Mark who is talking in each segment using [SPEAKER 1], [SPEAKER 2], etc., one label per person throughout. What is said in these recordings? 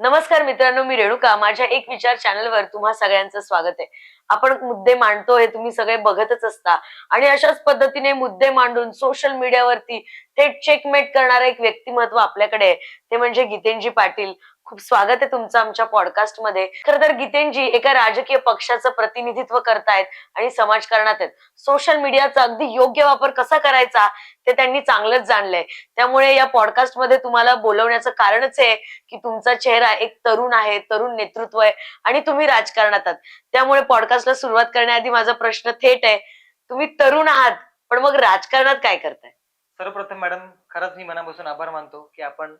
[SPEAKER 1] नमस्कार मित्रांनो मी रेणुका. माझ्या एक विचार चॅनलवर तुम्हा सगळ्यांचं स्वागत आहे. आपण मुद्दे मांडतो हे तुम्ही सगळे बघतच असता. आणि अशाच पद्धतीने मुद्दे मांडून सोशल मीडियावरती थेट चेकमेट करणारं एक व्यक्तिमत्व आपल्याकडे आहे. ते म्हणजे गीतेंजी पाटील. खूप स्वागत आहे तुमचं आमच्या पॉडकास्टमध्ये. खरं तर गीतेंजी एका राजकीय पक्षाचं प्रतिनिधित्व करतायत आणि समाजकारणात आहेत सोशल मीडियाचा अगदी योग्य वापर कसा करायचा ते त्यांनी चांगलंच जाणलंय. त्यामुळे या पॉडकास्टमध्ये तुम्हाला बोलवण्याचं कारणच आहे की तुमचा चेहरा एक तरुण आहे तरुण नेतृत्व आहे आणि तुम्ही राजकारणात आहात. त्यामुळे पॉडकास्टला सुरुवात करण्याआधी माझा प्रश्न थेट आहे तुम्ही तरुण आहात पण मग राजकारणात काय करताय?
[SPEAKER 2] सर्वप्रथम मॅडम खरंच मी मनापासून आभार मानतो की आपण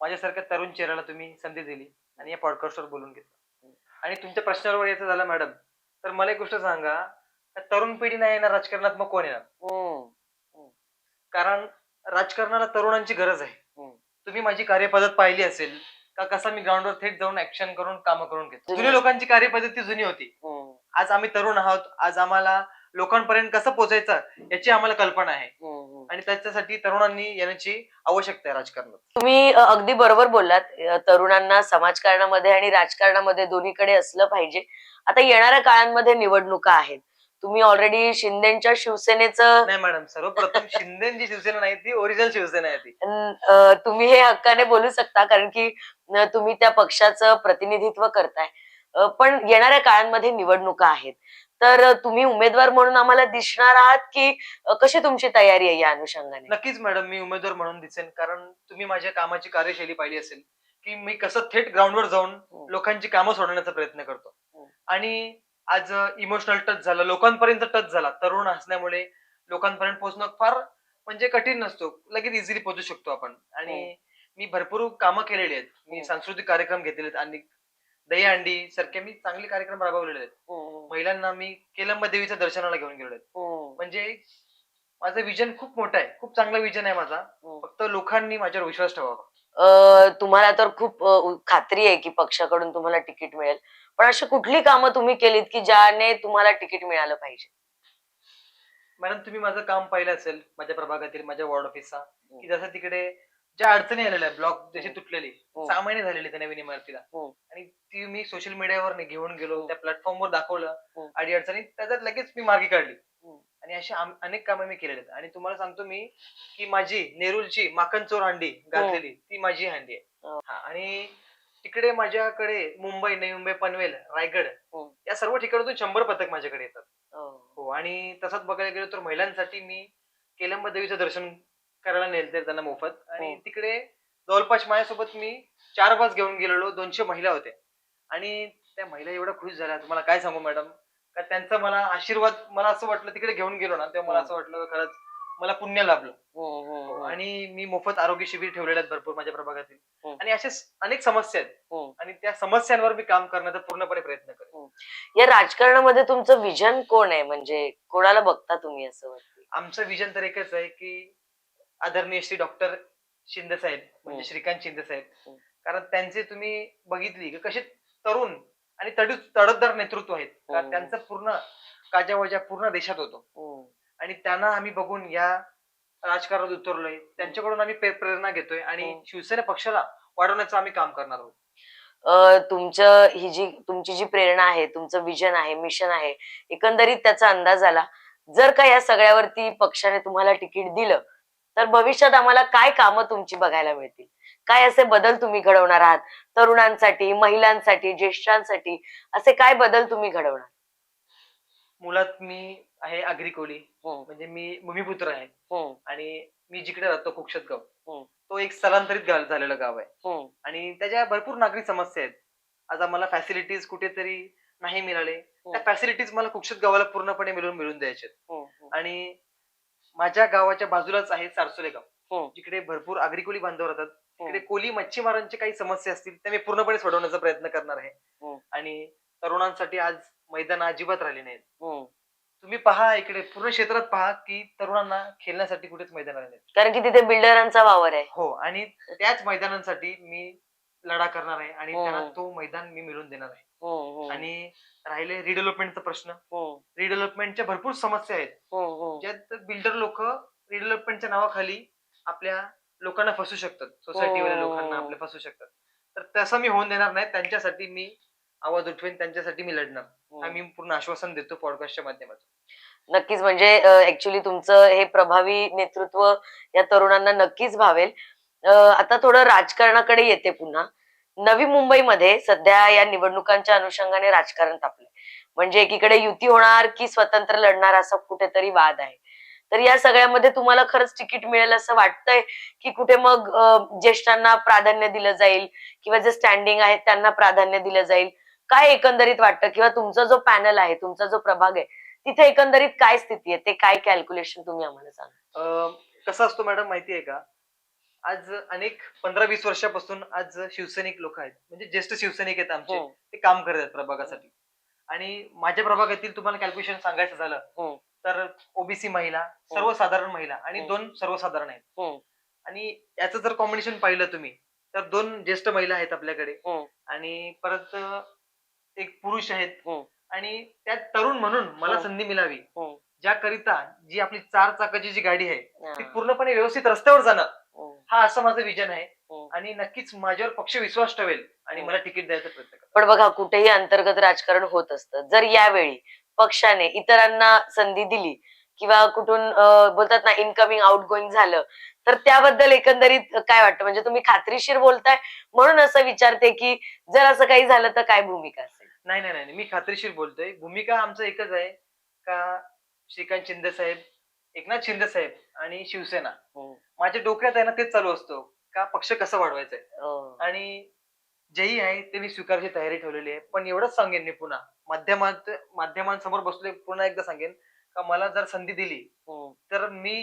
[SPEAKER 2] माझ्यासारख्या तरुण चेहऱ्याला तुम्ही संधी दिली आणि या पॉडकास्टवर बोलून घेतलं आणि तुमच्या प्रश्नावर यायचं झालं मॅडम तर मला एक गोष्ट सांगा तरुण पिढी नाही येणार राजकारणात मग कोण येणार
[SPEAKER 1] हम्म.
[SPEAKER 2] कारण राजकारणाला तरुणांची गरज आहे
[SPEAKER 1] हम्म.
[SPEAKER 2] तुम्ही माझी कार्यपद्धत पाहिली असेल का कसा मी ग्राउंडवर थेट जाऊन ऍक्शन करून कामं करून घेतो
[SPEAKER 1] जुनी.
[SPEAKER 2] जुन्या लोकांची कार्यपद्धती जुनी होती. आज आम्ही तरुण आहोत आज आम्हाला लोकांपर्यंत कसं पोहोचायचं याची आम्हाला कल्पना आहे. आणि त्याच्यासाठी तरुणांनी येण्याची आवश्यकता आहे राजकारणात.
[SPEAKER 1] तुम्ही अगदी बरोबर बोललात. तरुणांना समाजकारणामध्ये आणि राजकारणामध्ये दोन्हीकडे असलं पाहिजे. आता येणाऱ्या काळांमध्ये निवडणुका आहेत. तुम्ही ऑलरेडी शिंदेच्या शिवसेनेचं
[SPEAKER 2] नाही मॅडम सर्वप्रथम शिंदेची शिवसेना नाही ती ओरिजिनल शिवसेना आहे ती.
[SPEAKER 1] तुम्ही हे हक्काने बोलू शकता कारण की तुम्ही त्या पक्षाचं प्रतिनिधित्व करताय. पण येणाऱ्या काळांमध्ये निवडणुका आहेत. तर तुम्ही उमेदवार म्हणून आम्हाला दिसणार आहात की कशी तुमची तयारी आहे या अनुषंगाने?
[SPEAKER 2] नक्कीच मॅडम मी उमेदवार म्हणून दिसेन. कारण तुम्ही माझ्या कामाची कार्यशैली पाहिली असेल की मी कसं थेट ग्राउंडवर जाऊन. लोकांची कामं सोडवण्याचा प्रयत्न करतो. आणि आज इमोशनल टच झालं लोकांपर्यंत टच झाला तरुण असल्यामुळे लोकांपर्यंत पोहोचणं फार म्हणजे कठीण नसतो. लगेच इझिली पोहोचू शकतो आपण. आणि मी भरपूर कामं केलेली आहेत. मी. सांस्कृतिक कार्यक्रम घेतलेले आहेत. आणि दहीहंडी सारखे मी चांगले कार्यक्रम राबवलेले आहेत.
[SPEAKER 1] हम्म.
[SPEAKER 2] महिलांना मी केलंब देवीच्या दर्शनाला घेऊन गेलेलो आहे
[SPEAKER 1] हम्म.
[SPEAKER 2] म्हणजे माझं विजन खूप मोठं आहे. खूप चांगलं विजन आहे माझा. फक्त लोकांनी माझ्यावर विश्वास ठेवावा
[SPEAKER 1] अ, तुम्हाला तर खूप अ, खात्री आहे की पक्षाकडून तुम्हाला तिकीट मिळेल. पण अशी कुठली कामं तुम्ही केलीत की ज्याने तुम्हाला तिकीट मिळालं पाहिजे?
[SPEAKER 2] मॅडम तुम्ही माझं काम पाहिलं असेल माझ्या प्रभागातील माझ्या वॉर्ड ऑफिसचा की जसं तिकडे ज्या अडचणी आलेल्या ब्लॉक जशी
[SPEAKER 1] हम्म.
[SPEAKER 2] तुटलेली
[SPEAKER 1] हम्म.
[SPEAKER 2] सहा महिने झालेले त्या नवीन इमारतीला
[SPEAKER 1] हम्म.
[SPEAKER 2] आणि ती मी सोशल मीडियावर घेऊन गेलो. त्या प्लॅटफॉर्मवर दाखवलं. अडी अडचणी त्याच्यात लगेच मी मार्गी काढली. आणि अशी आम- अनेक कामं मी केलेली आहेत आणि तुम्हाला सांगतो मी की माझी नेरूलची माकनचोर हांडी घातलेली ती माझी हांडी
[SPEAKER 1] हो.
[SPEAKER 2] आहे हा, आणि तिकडे माझ्याकडे मुंबई नवी मुंबई पनवेल रायगड. या सर्व ठिकाणातून शंभर पथक माझ्याकडे येतात हो आणि तसंच बघायला गेलो तर महिलांसाठी मी केलंब देवीचं दर्शन करायला नेलते त्यांना मोफत. आणि
[SPEAKER 1] हो.
[SPEAKER 2] तिकडे जवळपास माझ्यासोबत मी चार बस घेऊन गेलेलो. दोनशे महिला होत्या आणि त्या महिला एवढ्या खुश झाल्या. तुम्हाला काय सांगू मॅडम? का त्यांचा मला आशीर्वाद मला असं वाटलं तिकडे घेऊन गेलो ना तेव्हा मला
[SPEAKER 1] हो.
[SPEAKER 2] असं वाटलं खरंच मला पुण्य लाभलं. हो. आणि मी मोफत आरोग्य शिबिर ठेवलेले आहेत भरपूर माझ्या प्रभागातील. आणि असे अनेक समस्या आहेत. आणि त्या समस्यांवर मी काम करण्याचा पूर्णपणे प्रयत्न करेन.
[SPEAKER 1] या राजकारणामध्ये तुमचं विजन कोण आहे? म्हणजे कोणाला बघता तुम्ही असं वाटतं?
[SPEAKER 2] आमचं विजन तर एकच आहे की आदरणीय श्री डॉक्टर शिंदे साहेब म्हणजे. श्रीकांत शिंदे साहेब. कारण त्यांचे तुम्ही बघितली की कसे तरुण आणि तडू तडफदार नेतृत्व आहेत का
[SPEAKER 1] हम्म.
[SPEAKER 2] त्यांचं पूर्ण काजावजा पूर्ण देशात होतो
[SPEAKER 1] हम्म.
[SPEAKER 2] आणि त्यांना आम्ही बघून या राजकारणात उतरलोय त्यांच्याकडून आम्ही प्रे- प्रेरणा घेतोय आणि
[SPEAKER 1] हम्म.
[SPEAKER 2] शिवसेना पक्षाला वाढवण्याचं आम्ही काम करणार आहोत
[SPEAKER 1] अ, तुमचं ही जी तुमची जी प्रेरणा आहे तुमचं विजन आहे मिशन आहे एकंदरीत त्याचा अंदाज आला जर का या सगळ्यावरती पक्षाने तुम्हाला तिकीट दिलं तर भविष्यात आम्हाला काय कामं तुमची बघायला मिळतील? काय असे बदल तुम्ही घडवणार आहात? तरुणांसाठी महिलांसाठी ज्येष्ठांसाठी असे काय बदल तुम्ही घडवणार?
[SPEAKER 2] मुळात मी आहे आगरी
[SPEAKER 1] हम्म,
[SPEAKER 2] म्हणजे मी भूमिपुत्र आहे.
[SPEAKER 1] हम्म,
[SPEAKER 2] आणि मी जिकडे राहतो कुक्षत गाव
[SPEAKER 1] हम्म.
[SPEAKER 2] तो एक स्थलांतरित गाव झालेलं गाव आहे.
[SPEAKER 1] हम्म,
[SPEAKER 2] आणि त्याच्या भरपूर नागरिक समस्या आहेत. आज आम्हाला फॅसिलिटीज कुठेतरी नाही मिळाले. त्या फॅसिलिटीज मला कुक्षत गावाला पूर्णपणे मिळून मिळून द्यायचे
[SPEAKER 1] हम्म, हम्म,
[SPEAKER 2] आणि माझ्या गावाच्या बाजूलाच आहे सारसोले गाव
[SPEAKER 1] हम्म.
[SPEAKER 2] जिकडे भरपूर आगरी कोळी बांधव राहतात तिकडे
[SPEAKER 1] हम्म.
[SPEAKER 2] कोली मच्छीमारांचे काही समस्या असतील त्या मी पूर्णपणे सोडवण्याचा प्रयत्न करणार आहे
[SPEAKER 1] हम्म.
[SPEAKER 2] आणि तरुणांसाठी आज मैदान अजिबात राहिली नाहीत. तुम्ही पहा इकडे पूर्ण क्षेत्रात पहा की तरुणांना खेळण्यासाठी कुठेच मैदान आले नाहीत
[SPEAKER 1] कारण की तिथे बिल्डरांचा वावर आहे
[SPEAKER 2] हो आणि त्याच मैदानांसाठी मी लढा करणार आहे आणि
[SPEAKER 1] हम्म.
[SPEAKER 2] त्यांना तो मैदान मी मिळवून देणार आहे.
[SPEAKER 1] हम्म, हम्म,
[SPEAKER 2] आणि राहिले रिडेव्हलपमेंटचा प्रश्न. रिडेव्हलपमेंटच्या भरपूर समस्या आहेत. ज्यात बिल्डर लोक रिडेव्हलपमेंटच्या नावाखाली आपल्या लोकांना फसू शकतात. सोसायटीवाल्या
[SPEAKER 1] हो.
[SPEAKER 2] लोकांना आपल्या फसू शकतात. तर तसं मी होऊन देणार नाही. त्यांच्यासाठी मी आवाज उठवेन. त्यांच्यासाठी मी लढणार. हा. मी पूर्ण आश्वासन देतो पॉडकास्टच्या माध्यमातून.
[SPEAKER 1] नक्कीच. म्हणजे ऍक्च्युली तुमचं हे प्रभावी नेतृत्व या तरुणांना नक्कीच भावेल. आता थोडं राजकारणाकडे येते पुन्हा. नवी मुंबईमध्ये सध्या या निवडणुकांच्या अनुषंगाने राजकारण तापलंय. म्हणजे एकीकडे युती होणार की स्वतंत्र लढणार असा कुठेतरी वाद आहे. तर या सगळ्यामध्ये तुम्हाला खरंच तिकीट मिळेल असं वाटतंय की कुठे मग ज्येष्ठांना प्राधान्य दिलं जाईल किंवा जे स्टँडिंग आहेत त्यांना प्राधान्य दिलं जाईल? काय एकंदरीत वाटतं? किंवा तुमचा जो पॅनल आहे तुमचा जो प्रभाग आहे तिथे एकंदरीत काय स्थिती आहे? ते काय कॅल्क्युलेशन तुम्ही आम्हाला सांगा.
[SPEAKER 2] कसं असतो मॅडम माहिती आहे का? आज अनेक पंधरा वीस वर्षापासून आज शिवसैनिक लोक आहेत म्हणजे ज्येष्ठ शिवसैनिक आहेत आमचे
[SPEAKER 1] हम्म,
[SPEAKER 2] ते काम करत आहेत प्रभागासाठी आणि माझ्या प्रभागातील तुम्हाला कॅल्क्युलेशन सांगायचं झालं
[SPEAKER 1] हम्म.
[SPEAKER 2] तर ओबीसी महिला सर्वसाधारण महिला आणि. दोन सर्वसाधारण आहेत. आणि याचं जर कॉम्बिनेशन पाहिलं तुम्ही तर दोन ज्येष्ठ महिला आहेत आपल्याकडे. आणि परत एक पुरुष आहेत. आणि त्यात तरुण म्हणून मला. संधी मिळावी. ज्याकरिता जी आपली चार चाकाची जी गाडी आहे ती
[SPEAKER 1] हा,
[SPEAKER 2] पूर्णपणे व्यवस्थित रस्त्यावर जाणं. हा असं माझं विजन आहे.
[SPEAKER 1] हम्म.
[SPEAKER 2] आणि नक्कीच माझ्यावर पक्ष विश्वास ठेवेल आणि
[SPEAKER 1] हम्म.
[SPEAKER 2] मला तिकीट द्यायचा प्रयत्न करेल
[SPEAKER 1] पण बघा कुठेही अंतर्गत राजकारण होत असतं. जर यावेळी पक्षाने इतरांना संधी दिली किंवा कुठून अं, बोलतात ना इनकमिंग आउट गोईंग झालं तर त्याबद्दल एकंदरीत काय वाटतं? म्हणजे तुम्ही खात्रीशीर बोलताय म्हणून असं विचारते की जर असं काही झालं तर काय भूमिका असेल?
[SPEAKER 2] नाही नाही नाही. मी खात्रीशीर बोलतोय. भूमिका आमचं एकच आहे का श्रीकांत शिंदे साहेब एकनाथ शिंदे साहेब आणि शिवसेना.
[SPEAKER 1] हम्म.
[SPEAKER 2] माझ्या डोक्यात आहे ना तेच चालू असतो का पक्ष कसा वाढवायचा आहे
[SPEAKER 1] अं,
[SPEAKER 2] आणि जेही आहे ते मी स्वीकारची तयारी ठेवलेली आहे. पण एवढंच सांगेन मी पुन्हा. माध्यमात माध्यमांसमोर बसले पुन्हा एकदा सांगेन का मला जर संधी दिली
[SPEAKER 1] हम्म.
[SPEAKER 2] तर मी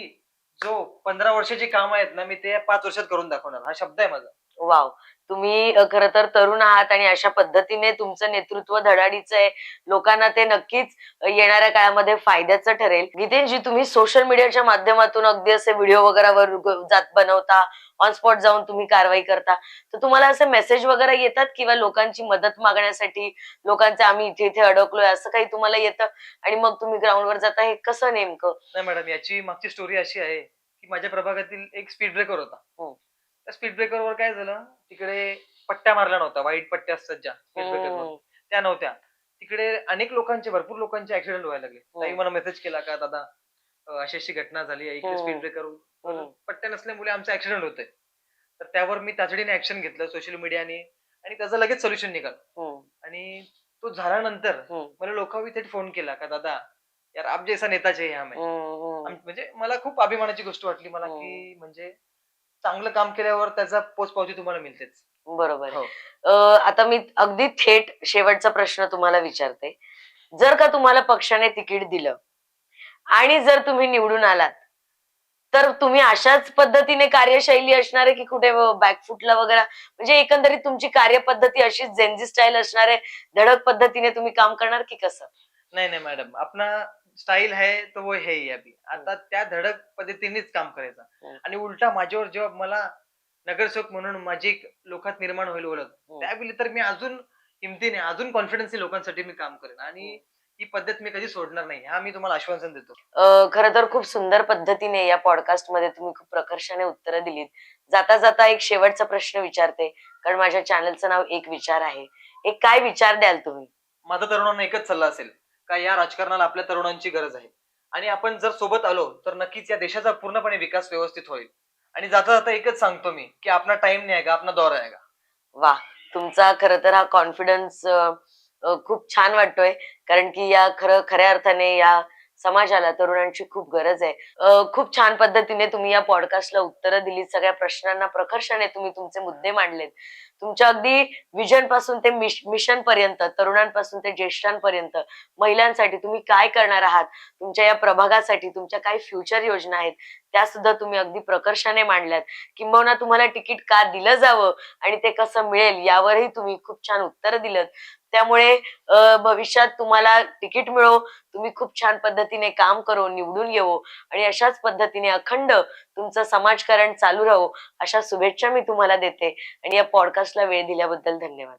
[SPEAKER 2] जो पंधरा वर्षाची काम आहेत ना मी ते पाच वर्षात करून दाखवणार. हा शब्द आहे माझा.
[SPEAKER 1] वाव. तुम्ही खर तर तरुण आहात आणि अशा पद्धतीने तुमचं नेतृत्व धडाडीचं आहे. लोकांना ते नक्कीच येणाऱ्या काळामध्ये फायद्याचं ठरेल. गीतेनजी तुम्ही सोशल मीडियाच्या माध्यमातून अगदी असे व्हिडिओ वगैरे जात बनवता ऑन स्पॉट जाऊन तुम्ही कारवाई करता. तर तुम्हाला असे मेसेज वगैरे येतात किंवा लोकांची मदत मागण्यासाठी लोकांचे आम्ही इथे इथे अडकलोय असं काही तुम्हाला येतं? आणि मग तुम्ही ग्राउंडवर जाता हे कसं नेमकं?
[SPEAKER 2] नाही मॅडम याची मागची स्टोरी अशी आहे की माझ्या प्रभागातील एक स्पीड ब्रेकर होता.
[SPEAKER 1] हो.
[SPEAKER 2] त्या स्पीड ब्रेकरवर काय झालं तिकडे पट्ट्या मारल्या नव्हत्या वाईट पट्ट्या असतात ज्या स्पीड ब्रेकरवर
[SPEAKER 1] हम्म.
[SPEAKER 2] त्या नव्हत्या तिकडे अनेक लोकांचे भरपूर लोकांचे ऍक्सिडेंट व्हायला लागले
[SPEAKER 1] हो.
[SPEAKER 2] ताई मला मेसेज केला का दादा अशी अशी घटना झाली आहे इकडे
[SPEAKER 1] हो.
[SPEAKER 2] स्पीड ब्रेकर
[SPEAKER 1] हम्म.
[SPEAKER 2] पट्ट्या नसल्यामुळे आमचे ऍक्सिडेंट होते तर त्यावर मी तातडीने ऍक्शन घेतलं सोशल मीडियाने आणि त्याचं लगेच सोल्युशन निघालं. आणि तो झाल्यानंतर. मला लोकांनी थेट फोन केला का दादा यार आप जैसा नेता चाहिए हमें म्हणजे मला खूप अभिमानाची गोष्ट वाटली मला
[SPEAKER 1] हो.
[SPEAKER 2] की म्हणजे चांगलं काम केल्यावर त्याचा पोचपावती तुम्हाला मिळतेच.
[SPEAKER 1] बरोबर
[SPEAKER 2] हो.
[SPEAKER 1] अं, आता मी अगदी थेट शेवटचा प्रश्न तुम्हाला विचारते. जर का तुम्हाला पक्षाने तिकीट दिलं आणि जर तुम्ही निवडून आलात तर तुम्ही अशाच पद्धतीने कार्यशैली असणार आहे की कुठे बॅकफुटला वगैरे? म्हणजे एकंदरीत तुमची कार्यपद्धती अशीच जेनजी स्टाईल असणार आहे धडक पद्धतीने तुम्ही काम करणार की कसं?
[SPEAKER 2] नाही नाही मॅडम. अपना स्टाईल है तो वो है ही अभी. आता त्या धडक पद्धतीनेच काम करायचं.
[SPEAKER 1] हम्म.
[SPEAKER 2] आणि उलटा माझ्यावर जेव्हा मला नगरसेवक म्हणून माझी एक लोकात निर्माण होईल ओळख
[SPEAKER 1] हम्म.
[SPEAKER 2] त्यावेळी तर मी अजून हिमतीने अजून कॉन्फिडन्सने लोकांसाठी मी काम करेन. आणि ही. पद्धत मी कधी सोडणार नाही हा मी तुम्हाला आश्वासन देतो.
[SPEAKER 1] खरं तर खूप सुंदर पद्धतीने या पॉडकास्टमध्ये तुम्ही खूप प्रकर्षाने उत्तरं दिलीत. जाता जाता एक शेवटचा प्रश्न विचारते कारण माझ्या चॅनलचं नाव एक विचार आहे. एक काय विचार द्याल तुम्ही?
[SPEAKER 2] माझा तरुणांना एकच सल्ला असेल. का या राजकारणाला आपल्या तरुणांची गरज आहे? आणि आपण जर सोबत आलो तर नक्कीच या देशाचा पूर्णपणे विकास व्यवस्थित होईल. आणि जाता जाता एकच सांगतो मी की आपला टाइम नाही का आपला दौरा आहे का?
[SPEAKER 1] वा तुमचा खर तर हा कॉन्फिडन्स खूप छान वाटतोय. कारण की या खरं खऱ्या अर्थाने या समाजाला तरुणांची खूप गरज आहे. खूप छान पद्धतीने तुम्ही या पॉडकास्टला उत्तरं दिलीत. सगळ्या प्रश्नांना प्रकर्षाने तुम्ही तुमचे मुद्दे मांडलेत. तुमच्या अगदी विजनपासून ते मिशन पर्यंत तरुणांपासून ते ज्येष्ठांपर्यंत महिलांसाठी तुम्ही काय करणार आहात? तुमच्या या प्रभागासाठी तुमच्या काही फ्युचर योजना आहेत त्या सुद्धा तुम्ही अगदी प्रकर्षाने मांडल्यात. किंबहुना तुम्हाला तिकीट का दिलं जावं आणि ते कसं मिळेल यावरही तुम्ही खूप छान उत्तर दिलं त्यामुळे भविष्यात तुम्हाला तिकीट मिळो तुम्ही खूप छान पद्धतीने काम करो निवडून येवो आणि अशाच पद्धतीने अखंड तुमचं समाजकारण चालू राहो अशा शुभेच्छा मी तुम्हाला देते. आणि या पॉडकास्ट पॉडकास्टला वेळ दिल्याबद्दल धन्यवाद.